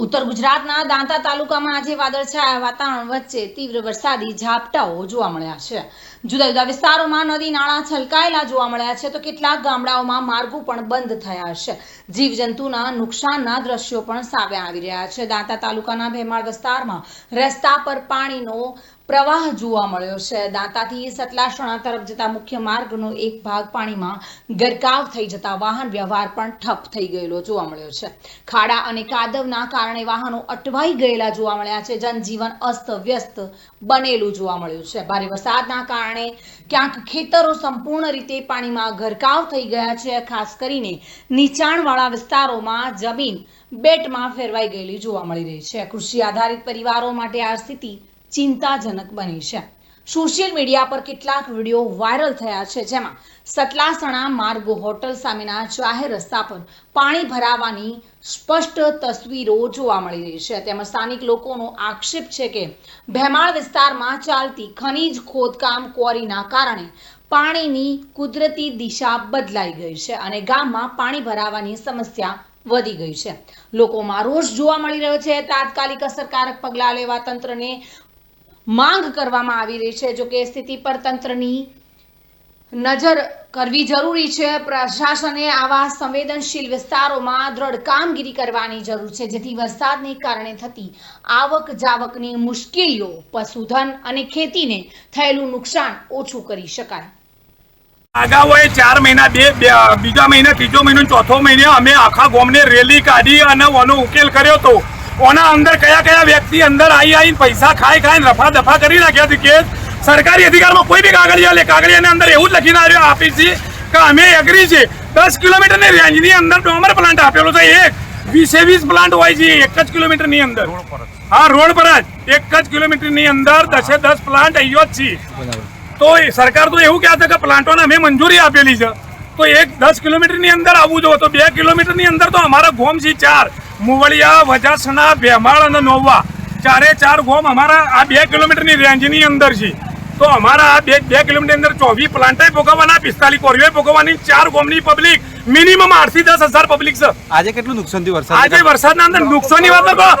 ઉત્તર ગુજરાતના દાંતા તાલુકામાં આજે વાદળછાયા વાતાવરણ વચ્ચે તીવ્ર વરસાદી ઝાપટાઓ જોવા મળ્યા છે. જુદા જુદા વિસ્તારોમાં નદી નાળા છલકાયેલા જોવા મળ્યા છે, તો કેટલાક ગામડાઓમાં માર્ગો પણ બંધ થયા છે. જીવજંતુના નુકસાનના દ્રશ્યો પણ સામે આવી રહ્યા છે. દાંતા તાલુકાના ભેમાળ વિસ્તારમાં રસ્તા પર પાણીનો પ્રવાહ જોવા મળ્યો છે. દાંતાથી સતલાસણા તરફ જતા મુખ્ય માર્ગનો એક ભાગ પાણીમાં ગરકાવ થઈ જતા વાહન વ્યવહાર પણ ઠપ થઈ ગયેલો જોવા મળ્યો છે. ખાડા અને કાદવના કારણે વાહનો અટવાઈ ગયેલા જોવા મળ્યા છે. જનજીવન અસ્તવ્યસ્ત બનેલું જોવા મળ્યું છે. ભારે વરસાદના કારણે ક્યાંક ખેતરો સંપૂર્ણ રીતે પાણીમાં ગરકાવ થઈ ગયા છે. ખાસ કરીને નીચાણવાળા વિસ્તારોમાં જમીન બેટમાં ફેરવાઈ ગયેલી જોવા મળી રહી છે. કૃષિ આધારિત પરિવારો માટે આ સ્થિતિ ચિંતાજનક બની છે. સોશિયલ મીડિયા પર કેટલાક વીડિયો વાયરલ થયા છે, જેમાં સતલાસણા માર્ગ હોટલ સામેના જાહેર રસ્તા પર પાણી ભરાવાની સ્પષ્ટ તસવીરો જોવા મળી રહી છે. તેમજ સ્થાનિક લોકોનો આક્ષેપ છે કે ભેમાળ વિસ્તારમાં ચાલતી ખનીજ ખોદકામ ક્વોરીના કારણે પાણીની કુદરતી દિશા બદલાઈ ગઈ છે અને ગામમાં પાણી ભરાવાની સમસ્યા વધી ગઈ છે. લોકોમાં રોષ જોવા મળી રહ્યો છે. તાત્કાલિક અસરકારક પગલાં લેવા તંત્રને માંગ કરવામાં આવી રહી છે. જો કે સ્થિતિ પર તંત્રની નજર કરવી જરૂરી છે. પ્રશાસને આવા સંવેદનશીલ વિસ્તારોમાં દ્રઢ કામગીરી કરવાની જરૂર છે. જેથી વરસાદને કારણે થતી આવક જાવકની મુશ્કેલીઓ, પશુધન અને ખેતીને થયેલું નુકસાન ઓછું કરી શકાય. આગાઓએ ચાર મહિના, બે બીજા મહિના, ત્રીજો મહિનો, ચોથો મહિને અમે આખા ગોમને રેલી કાઢી અને ઓનો ઉકેલ કર્યો તો ઓના અંદર કયા કયા વ્યક્તિ અંદર આવી આવીને પૈસા ખાઈ ખાઈને રફા દફા કરી નાખ્યા હતી કે સરકારી અધિકારમાં કોઈ બી કાગળિયા લે કાગળિયાની અંદર એવું જ લખીને આવ્યો આપી છે કે અમે એગ્રી છે દસ કિલોમીટરની રેન્જની અંદર ડોમર પ્લાન્ટ આપેલો છે એક. વીસે વીસ પ્લાન્ટ હોય છે એક જ કિલોમીટરની અંદર. હા રોડ પર જ. એક જ કિલોમીટરની અંદર દસે દસ પ્લાન્ટ અહીંયા જ છે તો સરકાર તો એવું કહે છે કે પ્લાન્ટોને અમે મંજૂરી આપેલી છે. તો એક દસ કિલોમીટરની અંદર આવવું જોઈએ તો બે કિલોમીટરની અંદર તો અમારા ગોમ છે ચાર. મુવળિયા વજાસણા ભેમાળ અને નોવા. ચારે ચાર ગોમ અમારા આ બે કિલોમીટરની રેન્જની અંદર છે. તો અમારા આ બે બે કિલોમીટર અંદર ચોવીસ પ્લાન્ટાઈ ભોગવવાના પિસ્તાલીસ કોરીઓ ભોગવવાની ચાર ગોમની પબ્લિક. મિનિમમ આઠથી દસ હજાર પબ્લિક છે. આજે કેટલું નુકસાન થયું વરસાદ આજે વરસાદના અંદર નુકસાનની વાત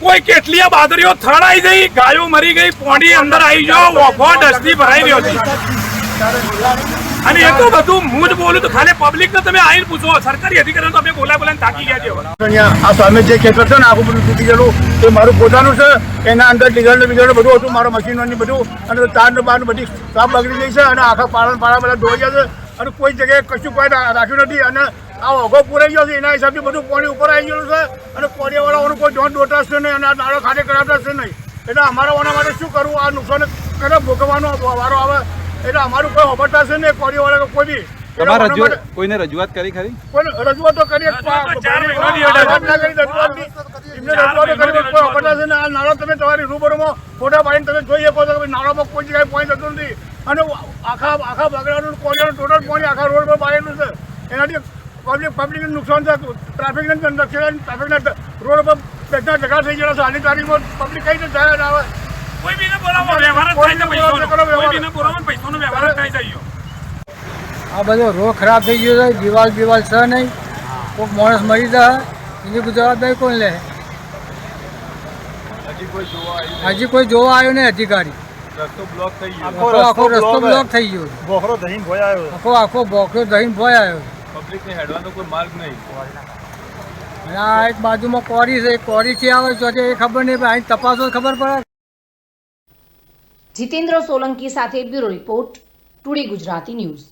કોઈ કેટલી બાદરીઓ થડાઈ ગઈ ગાયો મરી ગઈ પોણી અંદર આવી ગયો ઓફો ડસ્ટી ભરાઈ ગયો છે. અને એ તો બધું હું જ બોલું તો ખાલી પબ્લિક ને તમે આવીને પૂછો, સરકારી અધિકારીઓ તો અમે બોલા બોલાને થાકી ગયા છે આ સામે જે ખેતર છે ને આખું બધું તૂટી ગયેલું એ મારું પોતાનું છે એના અંદર ડીઝલ ને બીજલ બધું હતું, મારું મશીનો ને બધું, અને તાર ને બાર બધી સાફ બગડી ગઈ છે, અને આખા પાળા પાળા બધા ધોઈ ગયા છે, અને કોઈ જગ્યાએ કશું કોઈ રાખ્યું નથી, અને આ ઓઘો પૂરાઈ ગયો છે, એના હિસાબથી બધું પાણી ઉપર આવી ગયેલું છે, અને કોરિયાવાળાઓનું કોઈ જોન દોટાશે નહીં, અને આ નાળો ખાતે કરાવતા નહીં. એટલે અમારા ઓના માટે શું કરવું? આ નુકસાન કરે, ભોગવવાનો વારો આવે. એટલે અમારું કોઈ હોબટા છે નહીં કોરિયાવાળા કે કોઈ બી તમારે રજૂઆત કોઈને રજૂઆત કરી ખરી કોઈ રજૂઆતો. ના કરી રજૂઆતની. એમને રજૂઆતો કરી કોઈ અપડા છે ને આ નાળો તમે તમારી રૂબરૂમાં ફોટા પાડીને તમે જોઈ શકો છો કે નાળામાં કોઈ જગ્યાએ પાણી જતું નથી અને આખા આખા બગડાનું કોરિયાનું ટોટલ પાણી આખા રોડ પર પાડેલું છે એનાથી પબ્લિક પબ્લિકને નુકસાન ને ટ્રાફિકને ટ્રાફિક ટ્રાફિકના રોડ પર બધા જગા થઈ ગયા છે આની તારીખમાં પબ્લિક કઈ રીતે જાય આવે કોઈ બીને બોલાવો આ બધો રોગ ખરાબ થઈ ગયો છે દિવાલ બિવાલ છે નહીં. કોઈક માણસ મરી જાય એની જવાબદારી કોણ લે? હજી કોઈ જોવા આવ્યો નહીં અધિકારી. આખો આખો રસ્તો બ્લોક થઈ ગયો આખો આખો બોકરો દહીં ભોય આવ્યો આ એક બાજુમાં કોરી છે કોરી છે આવે છે એ ખબર નહીં પણ અહીં તપાસો ખબર પડે? જીતેન્દ્ર સોલંકી સાથે bureau report today Gujarati news.